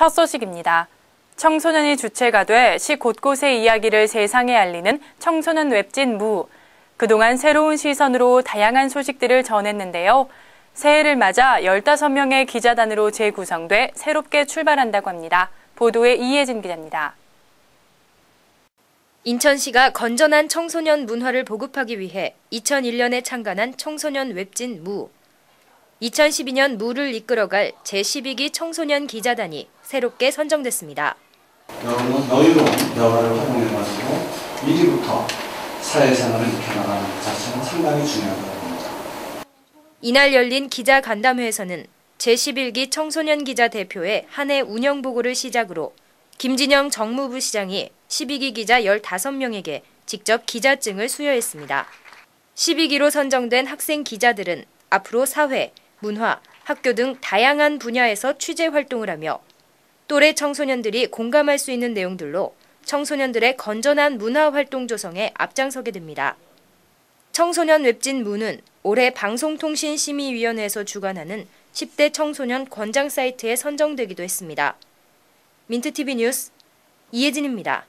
첫 소식입니다. 청소년이 주체가 돼 시 곳곳의 이야기를 세상에 알리는 청소년 웹진 무. 그동안 새로운 시선으로 다양한 소식들을 전했는데요. 새해를 맞아 15명의 기자단으로 재구성돼 새롭게 출발한다고 합니다. 보도에 이혜진 기자입니다. 인천시가 건전한 청소년 문화를 보급하기 위해 2001년에 창간한 청소년 웹진 무. 2012년 무를 이끌어갈 제12기 청소년 기자단이 새롭게 선정됐습니다. 여러분은 여유로운 여가를 활용해가지고 미리부터 사회생활을 익혀나가는 것 자체는 상당히 중요하다고 봅니다. 이날 열린 기자 간담회에서는 제11기 청소년 기자 대표의 한 해 운영 보고를 시작으로 김진영 정무부 시장이 12기 기자 15명에게 직접 기자증을 수여했습니다. 12기로 선정된 학생 기자들은 앞으로 사회, 문화, 학교 등 다양한 분야에서 취재 활동을 하며 또래 청소년들이 공감할 수 있는 내용들로 청소년들의 건전한 문화 활동 조성에 앞장서게 됩니다. 청소년 웹진 무는 올해 방송통신심의위원회에서 주관하는 10대 청소년 권장 사이트에 선정되기도 했습니다. 민트TV 뉴스 이혜진입니다.